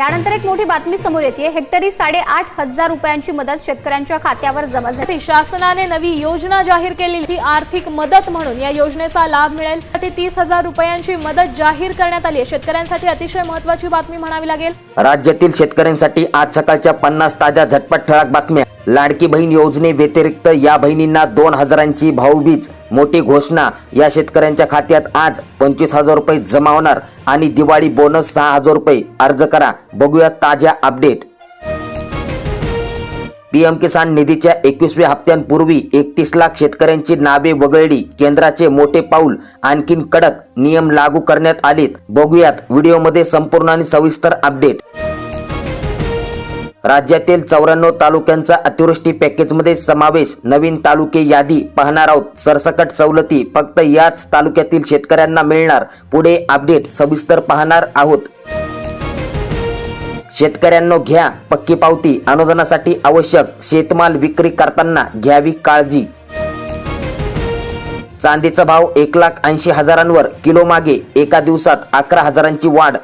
यानंतर एक मोठी बातमी समोर येते. हेक्टरी साडेआठ हजार रुपयांची मदत शेतकऱ्यांच्या खात्यावर जमा झाली. शासनाने नवी योजना जाहीर केलेली ती आर्थिक मदत म्हणून या योजनेचा लाभ मिळेल. तीस हजार रुपयांची मदत जाहीर करण्यात आली आहे. शेतकऱ्यांसाठी अतिशय महत्वाची बातमी म्हणावी लागेल. राज्यातील शेतकऱ्यांसाठी आज सकाळच्या पन्नास ताज्या झटपट ठळक बातम्या. लाडकी बहीण योजने व्यतिरिक्त या बहिणींना दोन हजारांची भाऊबीज. मोठी घोषणा या शेतकऱ्यांच्या खात्यात आज पंचवीस हजार रुपये जमा होणार आणि दिवाळी बोनस सहा हजार रुपये अर्ज करा. बघूया ताज्या अपडेट पीएम किसान निधीच्या एकवीसव्या हप्त्यांपूर्वी एकतीस लाख शेतकऱ्यांची नावे वगळली. केंद्राचे मोठे पाऊल आणखीन कडक नियम लागू करण्यात आलेत. बघूयात व्हिडिओमध्ये संपूर्ण आणि सविस्तर अपडेट राज्यातील चौऱ्याण्णव तालुक्यांचा अतिवृष्टी पॅकेजमध्ये समावेश. नवीन तालुके यादी पाहणार आहोत. सरसकट सवलती फक्त याच तालुक्यातील शेतकऱ्यांना मिळणार. पुढे अपडेट सविस्तर पाहणार आहोत. शेतकऱ्यांनो घ्या पक्की पावती. अनुदानासाठी आवश्यक शेतमाल विक्री करताना घ्यावी काळजी. चांदीचा भाव एक लाख ऐंशी हजारांवर. किलो मागे एका दिवसात अकरा हजारांची वाढ.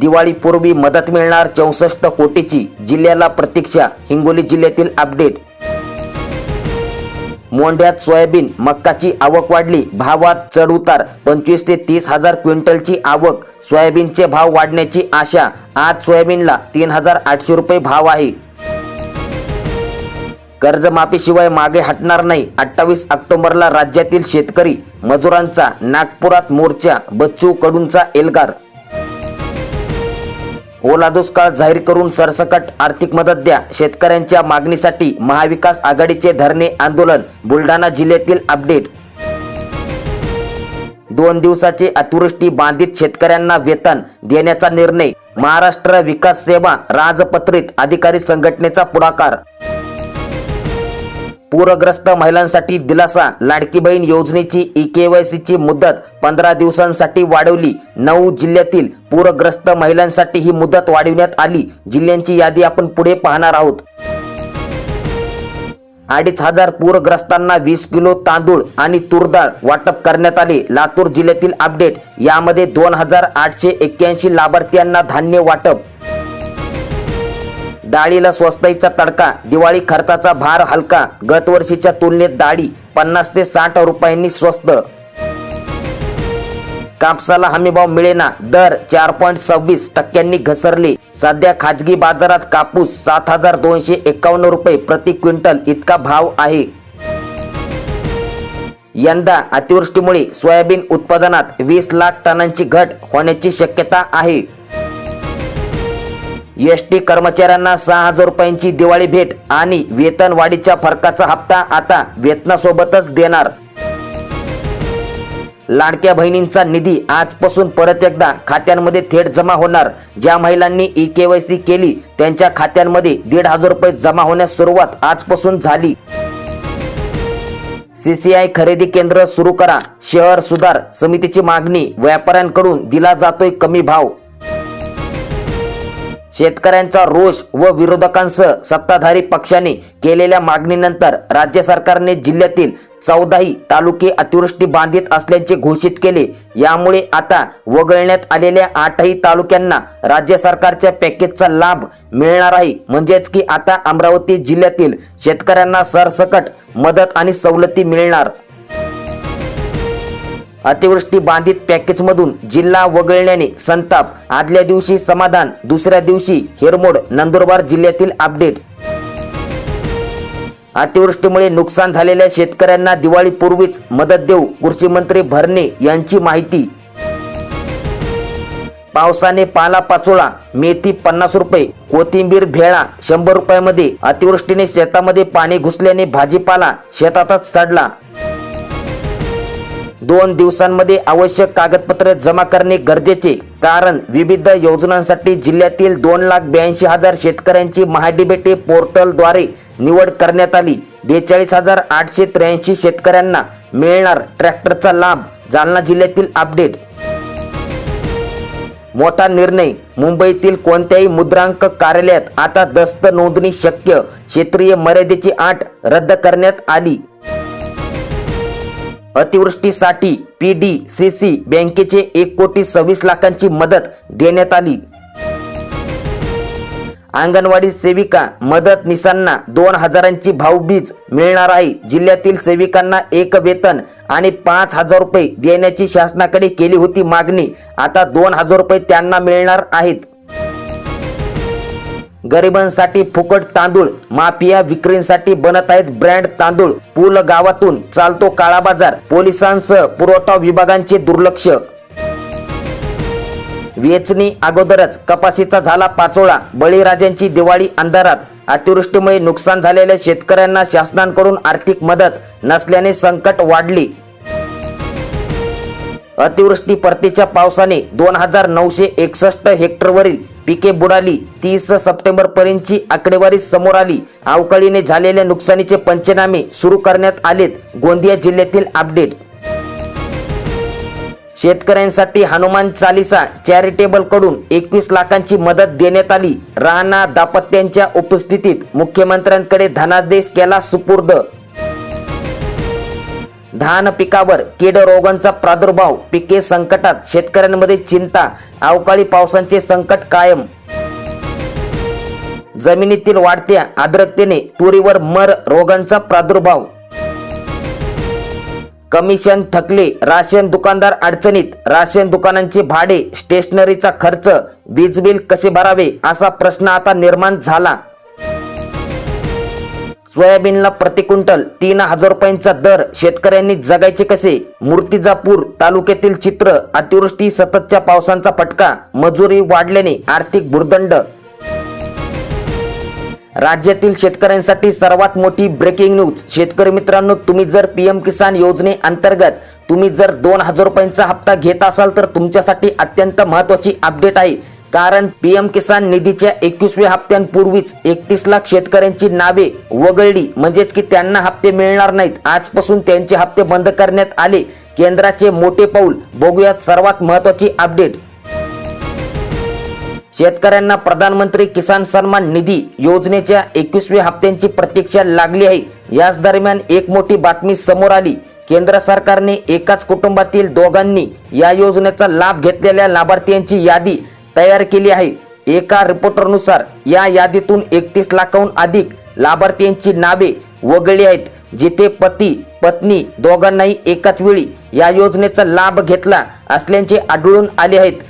दिवाळीपूर्वी मदत मिळणार चौसष्ट कोटीची जिल्ह्याला प्रतीक्षा हिंगोली जिल्ह्यातील अपडेट. मोंढ्यात सोयाबीन मक्काची आवक वाढली भावात चढउतार पंचवीस ते तीस हजार क्विंटलची आवक सोयाबीनचे भाव वाढण्याची आशा आज सोयाबीनला तीन हजार आठशे रुपये भाव आहे. कर्जमाफीशिवाय मागे हटणार नाही अठ्ठावीस ऑक्टोबरला राज्यातील शेतकरी मजुरांचा नागपुरात मोर्चा बच्चू कडूंचा एल्गार ओला दुष्काळ जाहीर करून सरसकट आर्थिक मदत द्या. शेतकऱ्यांच्या मागणीसाठी महाविकास आघाडीचे धरणे आंदोलन बुलढाणा जिल्ह्यातील अपडेट. दोन दिवसाचे अतिवृष्टी बाधित शेतकऱ्यांना वेतन देण्याचा निर्णय महाराष्ट्र विकास सेवा राजपत्रित अधिकारी संघटनेचा पुढाकार. पूरग्रस्त महिलांसाठी दिलासा लाडकी बहीण योजनेची ई केवायसीची मुदत पंधरा दिवसांसाठी वाढवली. नऊ जिल्ह्यातील पूरग्रस्त महिलांसाठी ही मुदत वाढविण्यात आली. जिल्ह्यांची यादी आपण पुढे पाहणार आहोत. अडीच हजार पूरग्रस्तांना वीस किलो तांदूळ आणि तूरडाळ वाटप करण्यात आले. लातूर जिल्ह्यातील अपडेट यामध्ये दोन हजार आठशे एक्क्याऐंशी लाभार्थ्यांना धान्य वाटप डाळीला स्वस्ताईचा तडका दिवाळी खर्चाचा भार हलका गत वर्षीच्या तुलनेत डाळी पन्नास ते साठ रुपयांनी स्वस्त. कापसाला हमीभाव मिळेना दर चार पॉईंट सव्वीस टक्क्यांनी घसरले. सध्या खाजगी बाजारात कापूस सात हजार दोनशे एकावन्न रुपये प्रति क्विंटल इतका भाव आहे. यंदा अतिवृष्टीमुळे सोयाबीन उत्पादनात वीस लाख टनांची घट होण्याची शक्यता आहे. एस टी कर्मचाऱ्यांना सहा हजार रुपयांची दिवाळी भेट आणि वेतन वाढीच्या फरकाचा हप्ता आता वेतनासोबतच देणार. लाडक्या बहिणींचा निधी आजपासून परत एकदा खात्यांमध्ये थेट जमा होणार. ज्या महिलांनी ई केवायसी केली त्यांच्या खात्यांमध्ये दीड हजार रुपये जमा होण्यास सुरुवात आजपासून झाली. सीसीआय खरेदी केंद्र सुरू करा. शहर सुधार समितीची मागणी व्यापाऱ्यांकडून दिला जातोय कमी भाव. शेतकऱ्यांचा रोष व विरोधकांसह सत्ताधारी पक्षाने केलेल्या मागणीनंतर राज्य सरकारने जिल्ह्यातील चौदाही तालुके अतिवृष्टी बाधित असल्याचे घोषित केले. यामुळे आता वगळण्यात आलेल्या आठही तालुक्यांना राज्य सरकारच्या पॅकेजचा लाभ मिळणार आहे. म्हणजेच की आता अमरावती जिल्ह्यातील शेतकऱ्यांना सरसकट मदत आणि सवलती मिळणार. अतिवृष्टी बाधित पॅकेजमधून जिल्हा वगळण्याने संताप. आदल्या दिवशी समाधान दुसऱ्या दिवशी हिरमोड नंदुरबार जिल्ह्यातील अपडेट. अतिवृष्टीमुळे नुकसान झालेल्या शेतकऱ्यांना दिवाळीपूर्वीच मदत देऊ कृषी मंत्री भरणे यांची माहिती. पावसाने पाला पाचोळा मेथी पन्नास रुपये कोथिंबीर भेळा शंभर रुपयामध्ये. अतिवृष्टीने शेतामध्ये पाणी घुसल्याने भाजीपाला शेतातच सडला. दोन दिवसांमध्ये आवश्यक कागदपत्रे जमा करणे गरजेचे. कारण विविध योजनांसाठी जिल्ह्यातील दोन लाख ब्याऐंशी हजार शेतकऱ्यांची महाडीबीटी पोर्टलद्वारे निवड करण्यात आली. बेचाळीस हजार आठशे त्र्याऐंशी शेतकऱ्यांना मिळणार ट्रॅक्टरचा लाभ. जालना जिल्ह्यातील अपडेट. मोठा निर्णय. मुंबईतील कोणत्याही मुद्रांक कार्यालयात आता दस्त नोंदणी शक्य. क्षेत्रीय मर्यादेची आट रद्द करण्यात आली. अतिवृष्टीसाठी पी डी सी सी बँकेचे एक कोटी सव्वीस लाखांची मदत देण्यात आली. अंगणवाडी सेविका मदत निसांना दोन हजारांची भाऊबीज मिळणार आहे. जिल्ह्यातील सेविकांना एक वेतन आणि पाच हजार रुपये देण्याची शासनाकडे केली होती मागणी. आता दोन हजार रुपये त्यांना मिळणार आहेत. गरिबांसाठी फुकट तांदूळ माफिया विक्रीसाठी बनत आहेत ब्रँड तांदूळ. पूल गावातून चालतो काळा बाजार. पोलिसांसह पुरवठा विभागांचे दुर्लक्ष. वेचणी अगोदरच कपाशीचा झाला पाचोळा. बळीराजांची दिवाळी अंधारात. अतिवृष्टीमुळे नुकसान झालेल्या शेतकऱ्यांना शासनाकडून आर्थिक मदत नसल्याने संकट वाढली. अतिवृष्टी परतीच्या पावसाने दोन हजार नऊशे एकसष्ट हेक्टरवरील पिके बुडाली तीस सप्टेंबर पर्यंतची आकडेवारी समोर आली. अवकाळीने झालेल्या नुकसानीचे पंचनामे सुरू करण्यात आलेत गोंदिया जिल्ह्यातील अपडेट. शेतकऱ्यांसाठी हनुमान चालिसा चॅरिटेबलकडून एकवीस लाखांची मदत देण्यात आली. राणा दापत्यांच्या उपस्थितीत मुख्यमंत्र्यांकडे धनादेश केला सुपूर्द धान पिकावर कीड रोगांचा प्रादुर्भाव पिके संकटात शेतकऱ्यांमध्ये चिंता अवकाळी पावसांचे संकट कायम. जमिनीतील वाढत्या आर्द्रतेने तुरीवर मर रोगांचा प्रादुर्भाव. कमिशन थकले राशन दुकानदार अडचणीत राशन दुकानांचे भाडे स्टेशनरीचा खर्च वीज बिल कसे भरावे असा प्रश्न आता निर्माण झाला. सोयाबीनला प्रति क्विंटल तीन हजार रुपयांचा दर. शेतकऱ्यांनी जगायचे कसे? मूर्तिजापूर तालुक्यातील चित्र अतिवृष्टी सततच्या पावसांचा फटका मजुरी वाढल्याने आर्थिक भुर्दंड. राज्यातील शेतकऱ्यांसाठी सर्वात मोठी ब्रेकिंग न्यूज शेतकरी मित्रांनो तुम्ही जर पी एम किसान योजने अंतर्गत तुम्ही जर दोन हजार रुपयांचा हप्ता घेत असाल तर तुमच्यासाठी अत्यंत महत्वाची अपडेट आहे. कारण पीएम किसान निधीच्या एकवीसव्या हप्त्यांपूर्वीच एकतीस लाख शेतकऱ्यांची नावे वगळली. म्हणजेच की त्यांना हप्ते मिळणार नाहीत. आजपासून त्यांचे हप्ते बंद करण्यात आले. केंद्राचे मोठे पाऊल. बघूयात सर्वात महत्वाची अपडेट. शेतकऱ्यांना प्रधानमंत्री किसान सन्मान निधी योजनेच्या एकवीसव्या हप्त्यांची प्रतीक्षा लागली आहे. याच दरम्यान एक मोठी बातमी समोर आली. केंद्र सरकारने एकाच कुटुंबातील दोघांनी या योजनेचा लाभ घेतलेल्या लाभार्थ्यांची यादी तयार केली आहे. एका रिपोर्टरनुसार या यादीतून एकतीस लाखाहून अधिक लाभार्थ्यांची नावे वगळली आहेत जिथे पती पत्नी दोघांनाही एकाच वेळी या योजनेचा लाभ घेतला असल्याचे आढळून आले आहेत.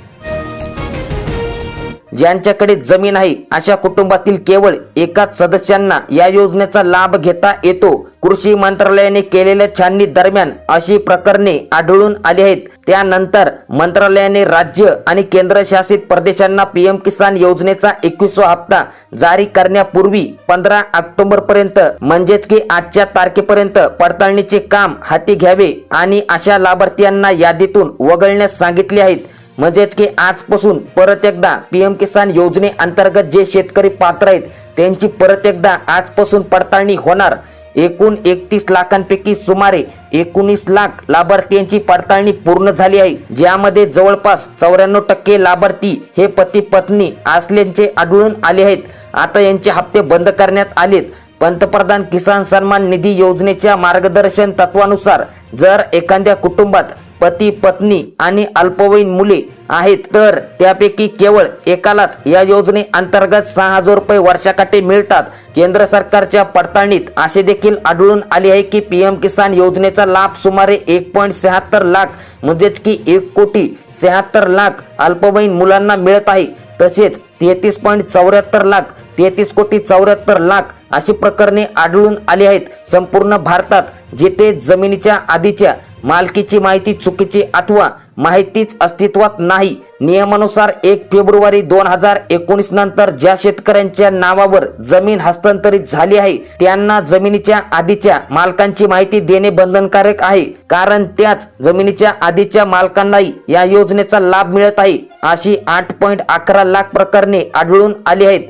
ज्यांच्याकडे जमीन आहे अशा कुटुंबातील केवळ एकाच सदस्यांना या योजनेचा लाभ घेता येतो. कृषी मंत्रालयाने केलेल्या छाननी दरम्यान अशी प्रकरणे आढळून आली आहेत. त्यानंतर मंत्रालयाने राज्य आणि केंद्रशासित प्रदेशांना पीएम किसान योजनेचा एकवीसवा हप्ता जारी करण्यापूर्वी पंधरा ऑक्टोबर पर्यंत म्हणजेच की आजच्या तारखेपर्यंत पडताळणीचे काम हाती घ्यावे आणि अशा लाभार्थ्यांना यादीतून वगळण्यास सांगितले आहेत. म्हणजेच की आजपासून परत एकदा पीएम किसान योजने अंतर्गत जे शेतकरी पात्र आहेत त्यांची परत एकदा आजपासून पडताळणी होणार. एकूण एकतीस लाखांपैकी सुमारे एकोणीस लाख लाभार्थ्यांची पडताळणी पूर्ण झाली आहे. ज्यामध्ये जवळपास चौऱ्याण्णव टक्के लाभार्थी हे पती पत्नी असल्याचे आढळून आले आहेत. आता यांचे हप्ते बंद करण्यात आलेत. पंतप्रधान किसान सन्मान निधी योजनेच्या मार्गदर्शन तत्वानुसार जर एखाद्या कुटुंबात पती पत्नी आणि अल्पवयीन मुले आहेत तर त्यापैकी केवळ एकालाच या योजने अंतर्गत सहा हजार रुपये वर्षाकाठी मिळतात. केंद्र सरकारच्या पडताळणीत असे देखील आढळून आले आहे की पीएम किसान योजनेचा लाभ सुमारे एक पॉईंट शहात्तर लाख म्हणजेच की एक कोटी शहात्तर लाख अल्पवयीन मुलांना मिळत आहे. तसेच तेहतीस पॉईंट चौऱ्याहत्तर लाख तेहतीस कोटी चौऱ्याहत्तर लाख अशी प्रकरणे आढळून आली आहेत. संपूर्ण भारतात जिथे जमिनीच्या आधीच्या मालकीची माहिती चुकीची अथवा माहितीच अस्तित्वात नाही. नियमानुसार एक फेब्रुवारी दोन हजार एकोणीस नंतर ज्या शेतकऱ्यांच्या नावावर जमीन हस्तांतरित झाली आहे त्यांना जमिनीच्या आधीच्या मालकांची माहिती देणे बंधनकारक आहे. कारण त्याच जमिनीच्या आधीच्या मालकांनाही या योजनेचा लाभ मिळत आहे अशी आठ पॉईंट अकरा लाख प्रकरणे आढळून आली आहेत.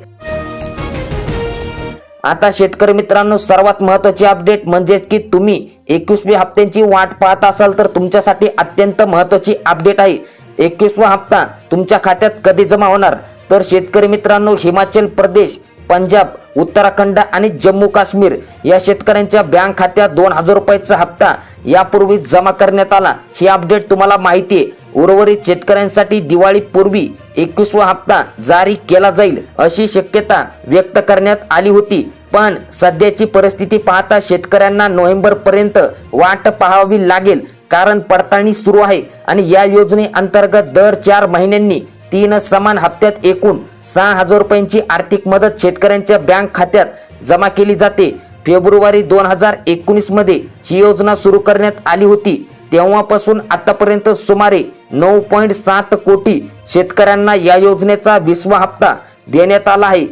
आता शेतकरी मित्रांनो सर्वात महत्वाची अपडेट म्हणजेच की तुम्ही एकवीसव्या हप्त्यांची वाट पाहत असाल तर तुमच्यासाठी अत्यंत महत्वाची अपडेट आहे. एकवीसवा हप्ता तुमच्या खात्यात कधी जमा होणार? तर शेतकरी मित्रांनो हिमाचल प्रदेश पंजाब उत्तराखंड आणि जम्मू काश्मीर या शेतकऱ्यांच्या बँक खात्यात दोन हजार रुपयाचा हप्ता यापूर्वी जमा करण्यात आला. ही अपडेट तुम्हाला माहिती आहे. उर्वरित शेतकऱ्यांसाठी दिवाळीपूर्वी एकवीसवा हप्ता जारी केला जाईल अशी शक्यता व्यक्त करण्यात आली होती. पण सध्याची परिस्थिती पाहता शेतकऱ्यांना नोव्हेंबर पर्यंत वाट पाहावी लागेल. कारण पडताळणी सुरू आहे आणि या योजनेअंतर्गत दर चार महिन्यांनी तीन समान हप्त्यात एकूण सहा हजार रुपयांची आर्थिक मदत शेतकऱ्यांच्या बँक खात्यात जमा केली जाते. फेब्रुवारी दोन हजार एकोणीसमध्ये ही योजना सुरू करण्यात आली होती. तेव्हापासून आतापर्यंत सुमारे नऊ पॉईंट सात कोटी शेतकऱ्यांना या योजनेचा विसवा हप्ता देण्यात आला आहे.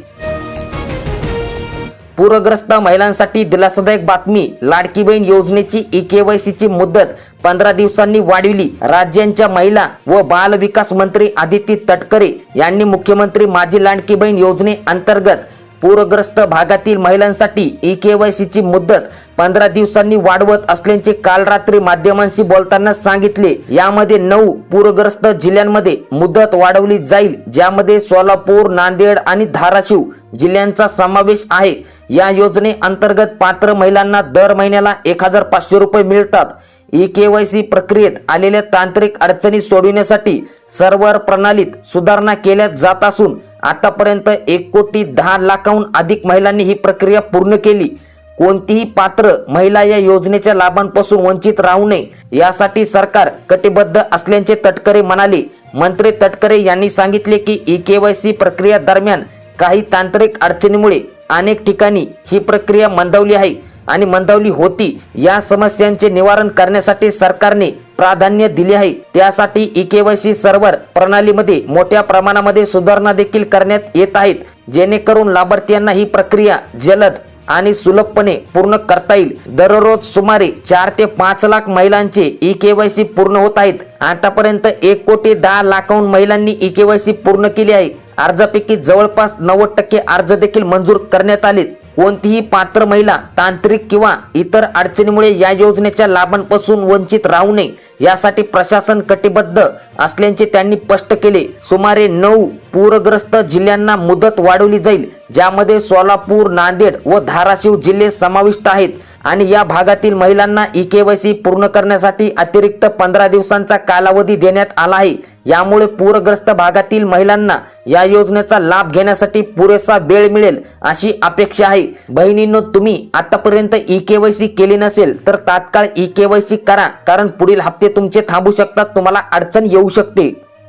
पूरग्रस्त महिलांसाठी दिलासादायक बातमी लाडकी बहीण योजनेची ई केवायसीची मुदत पंधरा दिवसांनी वाढविली. राज्यांच्या महिला व बाल विकास मंत्री आदिती तटकरे यांनी मुख्यमंत्री माझी लाडकी बहीण योजने अंतर्गत पूरग्रस्त भागातील महिलांसाठी ई केवायसीची मुदत पंधरा दिवसांनी वाढवत असल्याचे काल रात्री माध्यमांशी बोलताना सांगितले. यामध्ये नऊ पूरग्रस्त जिल्ह्यांमध्ये मुदत वाढवली जाईल ज्यामध्ये सोलापूर नांदेड आणि धाराशिव जिल्ह्यांचा समावेश आहे. या योजने अंतर्गत पात्र महिलांना दर महिन्याला एक हजार पाचशे रुपये मिळतात. ई केवायसी प्रक्रियेत आलेल्या तांत्रिक अडचणी सोडविण्यासाठी सर्व्हर प्रणालीत सुधारणा केल्या जात असून आतापर्यंत एक कोटी दहा लाखाहून अधिक महिलांनी ही प्रक्रिया पूर्ण केली. कोणतीही पात्र महिला या योजनेच्या लाभांपासून वंचित राहू नये यासाठी सरकार कटिबद्ध असल्याचे तटकरे म्हणाले. मंत्री तटकरे यांनी सांगितले की ई केवायसी प्रक्रिया दरम्यान काही तांत्रिक अडचणीमुळे अनेक ठिकाणी ही प्रक्रिया मंदावली आहे आणि मंदावली होती. या समस्यांचे निवारण करण्यासाठी सरकारने प्राधान्य दिले आहे. त्यासाठी ई सर्व्हर प्रणालीमध्ये मोठ्या प्रमाणामध्ये सुधारणा देखील करण्यात येत आहेत. जेणेकरून लाभार्थ्यांना ही प्रक्रिया जलद आणि सुलभपणे पूर्ण करता येईल. दररोज सुमारे चार ते पाच लाख महिलांचे ई केवायसी पूर्ण होत आहेत. आतापर्यंत एक कोटी दहा लाखाहून महिलांनी ई केवायसी पूर्ण केली आहे. अर्जापैकी जवळपास नव्वद टक्के अर्ज देखील मंजूर करण्यात आले कोणतीही पात्र महिला तांत्रिक किंवा इतर अडचणीमुळे या योजनेच्या लाभांपासून वंचित राहू नये यासाठी प्रशासन कटिबद्ध असल्याचे त्यांनी स्पष्ट केले. सुमारे नऊ पूरग्रस्त जिल्ह्यांना मुदत वाढवली जाईल ज्यामध्ये सोलापूर नांदेड व धाराशिव जिल्हे समाविष्ट आहेत. आणि या भागातील महिलांना ई केवायसी पूर्ण करण्यासाठी अतिरिक्त पंधरा दिवसांचा कालावधी देण्यात आला आहे. यामुळे पूरग्रस्त भागातील महिलांना या योजनेचा लाभ घेण्यासाठी पुरेसा वेळ मिळेल अशी अपेक्षा आहे. बहिणींनो तुम्ही आतापर्यंत ई केवायसी केली नसेल तर तात्काळ ई केवायसी करा कारण पुढील हप्ते तुमचे थांबू शकतात तुम्हाला अडचण येऊ शकते.